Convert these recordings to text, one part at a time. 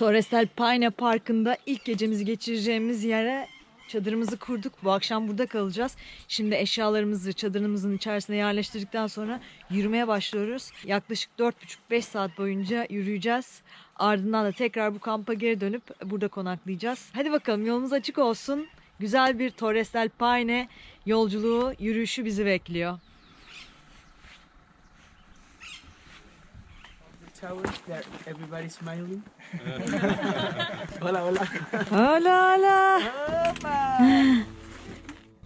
Torres del Paine Parkı'nda ilk gecemizi geçireceğimiz yere çadırımızı kurduk. Bu akşam burada kalacağız. Şimdi eşyalarımızı çadırımızın içerisine yerleştirdikten sonra yürümeye başlıyoruz. Yaklaşık 4,5-5 saat boyunca yürüyeceğiz. Ardından da tekrar bu kampa geri dönüp burada konaklayacağız. Hadi bakalım yolumuz açık olsun. Güzel bir Torres del Paine yolculuğu, yürüyüşü bizi bekliyor. Towers that everybody's smiling. hola, hola. Hala hala.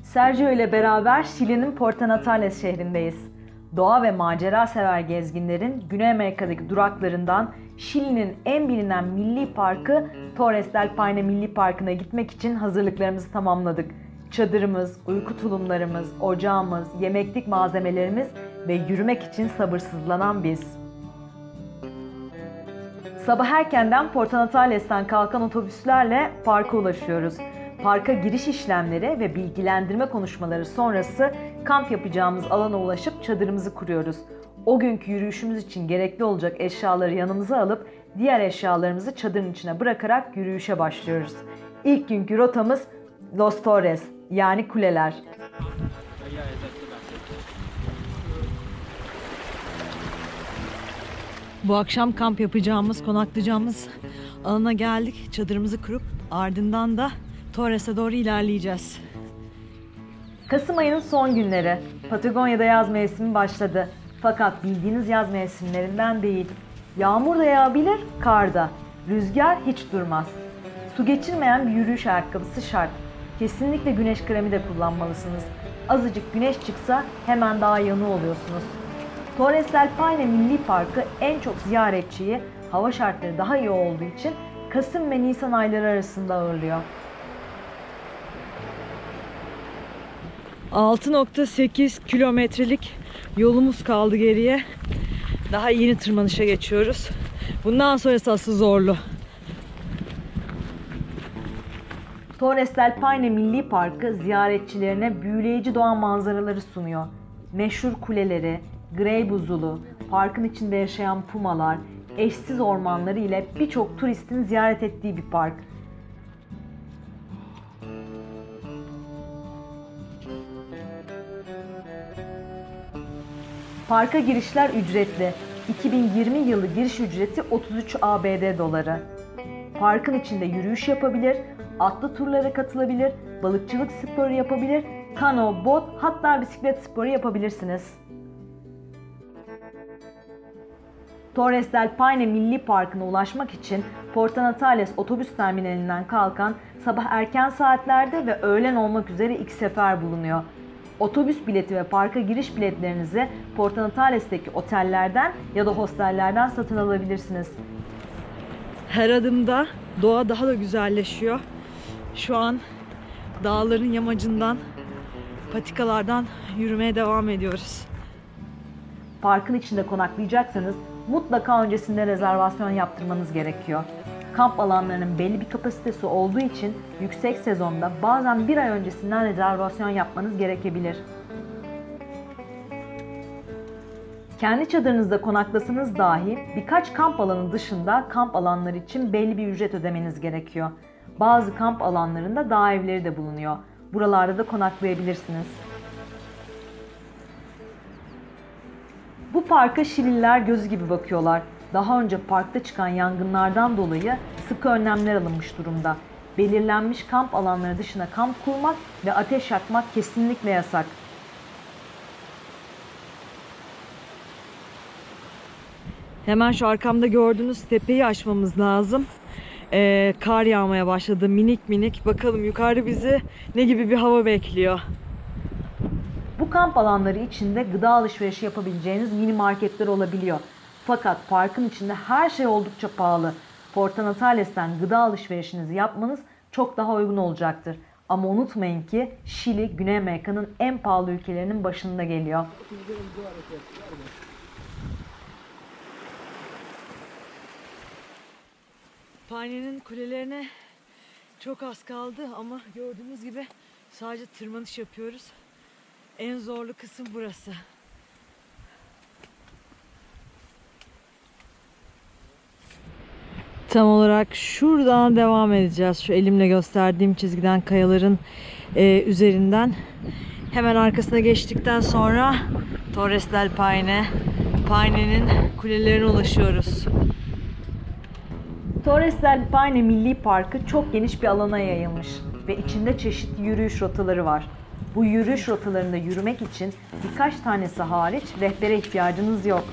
Sergio ile beraber Şili'nin Porto Natales şehrindeyiz. Doğa ve macera sever gezginlerin Güney Amerika'daki duraklarından Şili'nin en bilinen milli parkı Torres del Paine Milli Parkı'na gitmek için hazırlıklarımızı tamamladık. Çadırımız, uyku tulumlarımız, ocağımız, yemeklik malzemelerimiz ve yürümek için sabırsızlanan biz. Sabah erkenden Porto Natales'ten kalkan otobüslerle parka ulaşıyoruz. Parka giriş işlemleri ve bilgilendirme konuşmaları sonrası kamp yapacağımız alana ulaşıp çadırımızı kuruyoruz. O günkü yürüyüşümüz için gerekli olacak eşyaları yanımıza alıp diğer eşyalarımızı çadırın içine bırakarak yürüyüşe başlıyoruz. İlk günkü rotamız Los Torres yani kuleler. Bu akşam kamp yapacağımız, konaklayacağımız alana geldik. Çadırımızı kurup ardından da Torres'e doğru ilerleyeceğiz. Kasım ayının son günleri. Patagonya'da yaz mevsimi başladı. Fakat bildiğiniz yaz mevsimlerinden değil. Yağmur da yağabilir, kar da. Rüzgar hiç durmaz. Su geçirmeyen bir yürüyüş ayakkabısı şart. Kesinlikle güneş kremi de kullanmalısınız. Azıcık güneş çıksa hemen daha yanı oluyorsunuz. Torres del Paine Milli Parkı en çok ziyaretçiyi hava şartları daha iyi olduğu için Kasım ve Nisan ayları arasında ağırlıyor. 6.8 kilometrelik yolumuz kaldı geriye. Daha yeni tırmanışa geçiyoruz. Bundan sonrası asıl zorlu. Torres del Paine Milli Parkı ziyaretçilerine büyüleyici doğa manzaraları sunuyor. Meşhur kuleleri, grey buzulu, parkın içinde yaşayan pumalar, eşsiz ormanları ile birçok turistin ziyaret ettiği bir park. Parka girişler ücretli. 2020 yılı giriş ücreti 33 ABD doları. Parkın içinde yürüyüş yapabilir, atlı turlara katılabilir, balıkçılık sporu yapabilir, kano, bot hatta bisiklet sporu yapabilirsiniz. Torres del Paine Milli Parkı'na ulaşmak için Porto Natales otobüs terminalinden kalkan sabah erken saatlerde ve öğlen olmak üzere iki sefer bulunuyor. Otobüs bileti ve parka giriş biletlerinizi Porto Natales'teki otellerden ya da hostellerden satın alabilirsiniz. Her adımda doğa daha da güzelleşiyor. Şu an dağların yamacından, patikalardan yürümeye devam ediyoruz. Parkın içinde konaklayacaksanız mutlaka öncesinde rezervasyon yaptırmanız gerekiyor. Kamp alanlarının belli bir kapasitesi olduğu için yüksek sezonda bazen bir ay öncesinden rezervasyon yapmanız gerekebilir. Kendi çadırınızda konaklasanız dahi birkaç kamp alanı dışında kamp alanları için belli bir ücret ödemeniz gerekiyor. Bazı kamp alanlarında dağ evleri de bulunuyor. Buralarda da konaklayabilirsiniz. Bu parka Şililer gözü gibi bakıyorlar. Daha önce parkta çıkan yangınlardan dolayı sıkı önlemler alınmış durumda. Belirlenmiş kamp alanları dışına kamp kurmak ve ateş yakmak kesinlikle yasak. Hemen şu arkamda gördüğünüz tepeyi aşmamız lazım. Ee, kar yağmaya başladı minik minik. Bakalım yukarıda bizi ne gibi bir hava bekliyor. Kamp alanları içinde gıda alışverişi yapabileceğiniz mini marketler olabiliyor. Fakat parkın içinde her şey oldukça pahalı. Porto Natales'ten gıda alışverişinizi yapmanız çok daha uygun olacaktır. Ama unutmayın ki Şili, Güney Amerika'nın en pahalı ülkelerinin başında geliyor. Paine'nin kulelerine çok az kaldı ama gördüğünüz gibi sadece tırmanış yapıyoruz. En zorlu kısım burası. Tam olarak şuradan devam edeceğiz. Şu elimle gösterdiğim çizgiden kayaların e, üzerinden. Hemen arkasına geçtikten sonra Torres del Paine, Paine'nin kulelerine ulaşıyoruz. Torres del Paine Milli Parkı çok geniş bir alana yayılmış ve içinde çeşitli yürüyüş rotaları var. Bu yürüyüş rotalarında yürümek için birkaç tanesi hariç rehbere ihtiyacınız yok.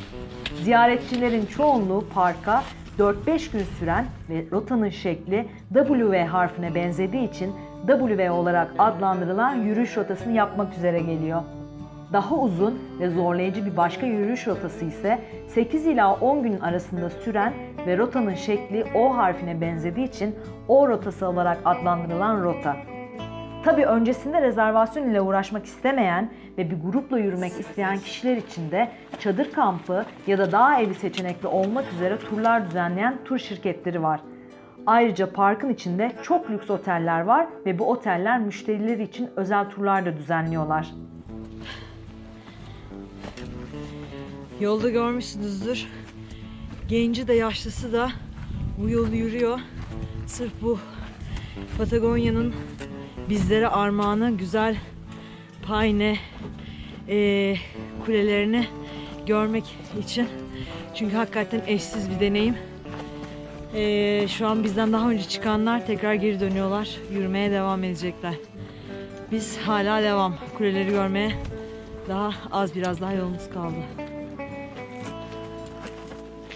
Ziyaretçilerin çoğunluğu parka 4-5 gün süren ve rotanın şekli W harfine benzediği için W olarak adlandırılan yürüyüş rotasını yapmak üzere geliyor. Daha uzun ve zorlayıcı bir başka yürüyüş rotası ise 8 ila 10 gün arasında süren ve rotanın şekli O harfine benzediği için O rotası olarak adlandırılan rota. Tabi öncesinde rezervasyon ile uğraşmak istemeyen ve bir grupla yürümek isteyen kişiler için de çadır kampı ya da dağ evi seçenekli olmak üzere turlar düzenleyen tur şirketleri var. Ayrıca parkın içinde çok lüks oteller var ve bu oteller müşterileri için özel turlar da düzenliyorlar. Yolda görmüşsünüzdür. Genci de yaşlısı da bu yolu yürüyor. Sırf bu Patagonya'nın bizlere armağanı güzel Payne eee, kulelerini görmek için. Çünkü hakikaten eşsiz bir deneyim. Eee, şu an bizden daha önce çıkanlar tekrar geri dönüyorlar. Yürümeye devam edecekler. Biz hala devam. Kuleleri görmeye daha az biraz daha yolumuz kaldı.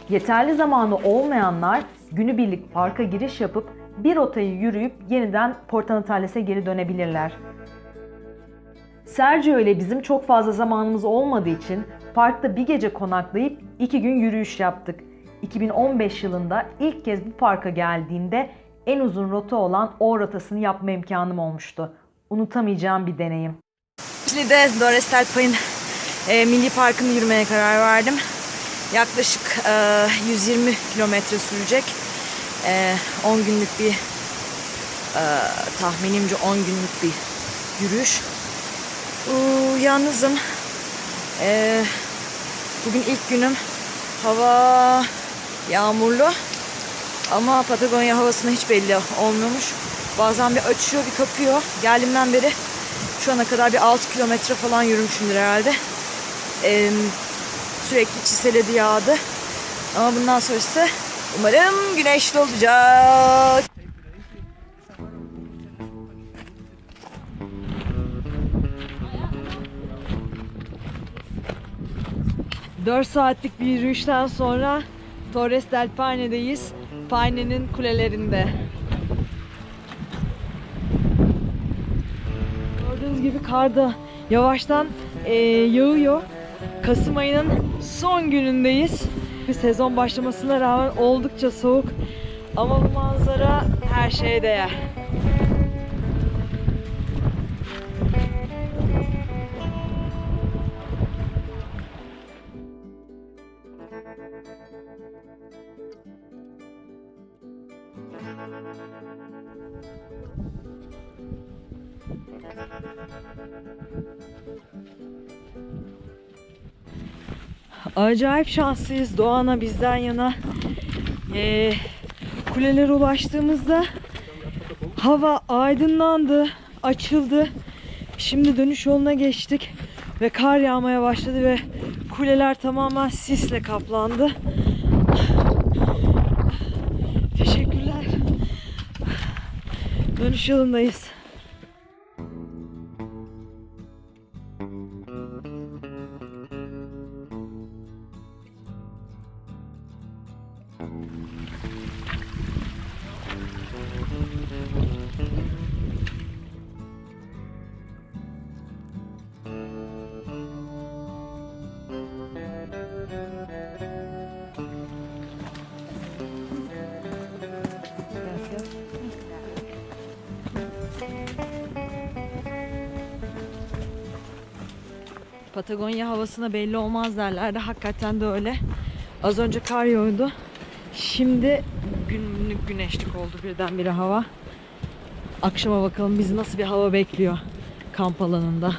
Yeterli zamanı olmayanlar günübirlik parka giriş yapıp bir rotayı yürüyüp yeniden Porta Natales'e geri dönebilirler. Sergio ile bizim çok fazla zamanımız olmadığı için parkta bir gece konaklayıp iki gün yürüyüş yaptık. 2015 yılında ilk kez bu parka geldiğinde en uzun rota olan O rotasını yapma imkanım olmuştu. Unutamayacağım bir deneyim. Şili'de Dores del Payne e, Milli Parkı'nı yürümeye karar verdim. Yaklaşık e, 120 kilometre sürecek. E, 10 günlük bir e, tahminimce 10 günlük bir yürüyüş. Uuu, yalnızım. E, bugün ilk günüm. Hava yağmurlu. Ama Patagonya havasına hiç belli olmuyormuş. Bazen bir açıyor bir kapıyor. Geldiğimden beri şu ana kadar bir 6 kilometre falan yürümüşümdür herhalde. Ee, sürekli çiseledi yağdı. Ama bundan sonrası umarım güneşli olacak. Dört saatlik bir yürüyüşten sonra Torres del Paine'deyiz. Paine'nin kulelerinde. Gördüğünüz gibi kar da yavaştan eee, yağıyor. Kasım ayının son günündeyiz. Bir sezon başlamasına rağmen oldukça soğuk. Ama bu manzara her şeye değer. Acayip şanslıyız Doğan'a bizden yana. Ee, kulelere ulaştığımızda hava aydınlandı, açıldı. Şimdi dönüş yoluna geçtik ve kar yağmaya başladı ve kuleler tamamen sisle kaplandı. Teşekkürler. Dönüş yolundayız. Patagonya havasına belli olmaz derlerdi. Hakikaten de öyle. Az önce kar yağıyordu. Şimdi günlük güneşlik oldu birdenbire hava. Akşama bakalım bizi nasıl bir hava bekliyor kamp alanında.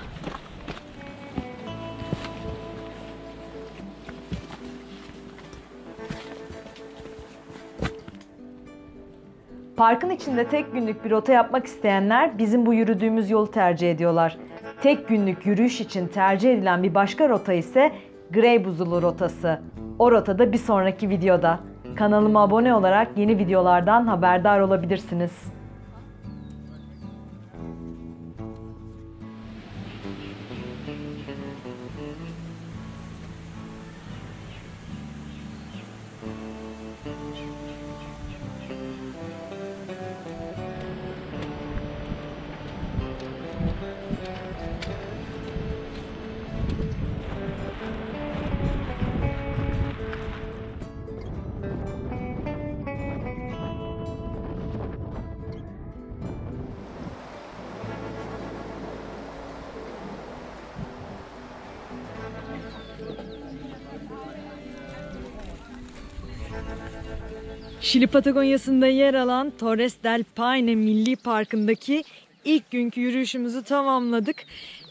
Parkın içinde tek günlük bir rota yapmak isteyenler bizim bu yürüdüğümüz yolu tercih ediyorlar. Tek günlük yürüyüş için tercih edilen bir başka rota ise Grey Buzulu rotası. O rotada bir sonraki videoda. Kanalıma abone olarak yeni videolardan haberdar olabilirsiniz. Şili Patagonya'sında yer alan Torres del Paine Milli Parkı'ndaki ilk günkü yürüyüşümüzü tamamladık.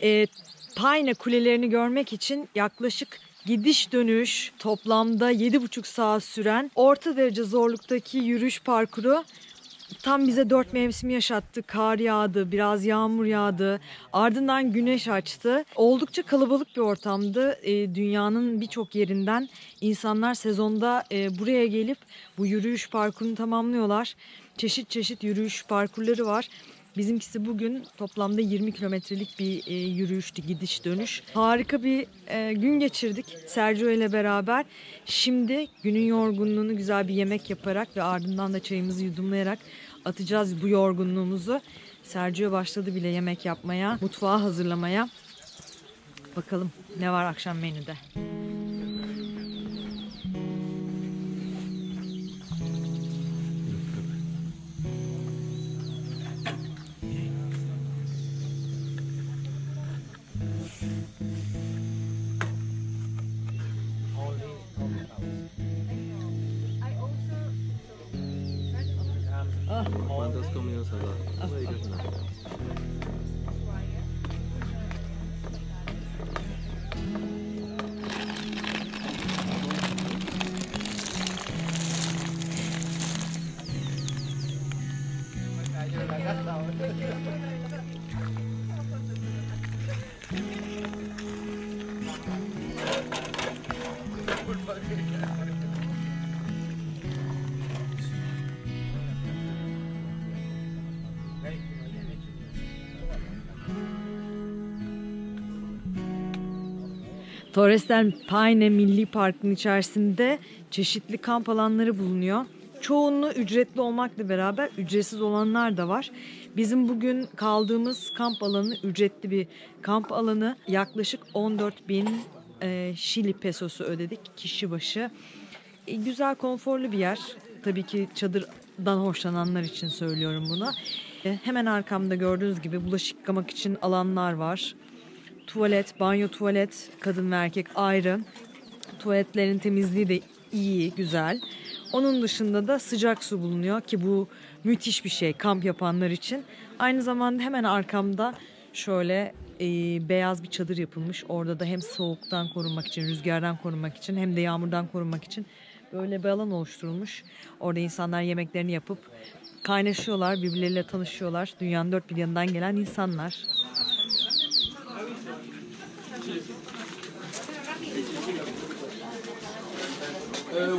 Ee, Paine kulelerini görmek için yaklaşık gidiş dönüş toplamda 7,5 saat süren orta derece zorluktaki yürüyüş parkuru tam bize dört mevsim yaşattı. Kar yağdı, biraz yağmur yağdı. Ardından güneş açtı. Oldukça kalabalık bir ortamdı. Ee, dünyanın birçok yerinden insanlar sezonda e, buraya gelip bu yürüyüş parkurunu tamamlıyorlar. Çeşit çeşit yürüyüş parkurları var. Bizimkisi bugün toplamda 20 kilometrelik bir e, yürüyüştü gidiş dönüş. Harika bir e, gün geçirdik Sergio ile beraber. Şimdi günün yorgunluğunu güzel bir yemek yaparak ve ardından da çayımızı yudumlayarak atacağız bu yorgunluğumuzu. Sergio başladı bile yemek yapmaya, mutfağı hazırlamaya. Bakalım ne var akşam menüde. ¿Cuántas comidas al lado? No digas nada. Torres del Paine Milli Parkı'nın içerisinde çeşitli kamp alanları bulunuyor. Çoğunluğu ücretli olmakla beraber ücretsiz olanlar da var. Bizim bugün kaldığımız kamp alanı ücretli bir kamp alanı. Yaklaşık 14 bin e, Şili pesosu ödedik kişi başı. E, güzel, konforlu bir yer. Tabii ki çadırdan hoşlananlar için söylüyorum bunu. E, hemen arkamda gördüğünüz gibi bulaşık yıkamak için alanlar var. Tuvalet, banyo tuvalet, kadın ve erkek ayrı. Tuvaletlerin temizliği de iyi, güzel. Onun dışında da sıcak su bulunuyor ki bu müthiş bir şey kamp yapanlar için. Aynı zamanda hemen arkamda şöyle e, beyaz bir çadır yapılmış. Orada da hem soğuktan korunmak için, rüzgardan korunmak için hem de yağmurdan korunmak için böyle bir alan oluşturulmuş. Orada insanlar yemeklerini yapıp kaynaşıyorlar, birbirleriyle tanışıyorlar. Dünyanın dört bir yanından gelen insanlar. Öyle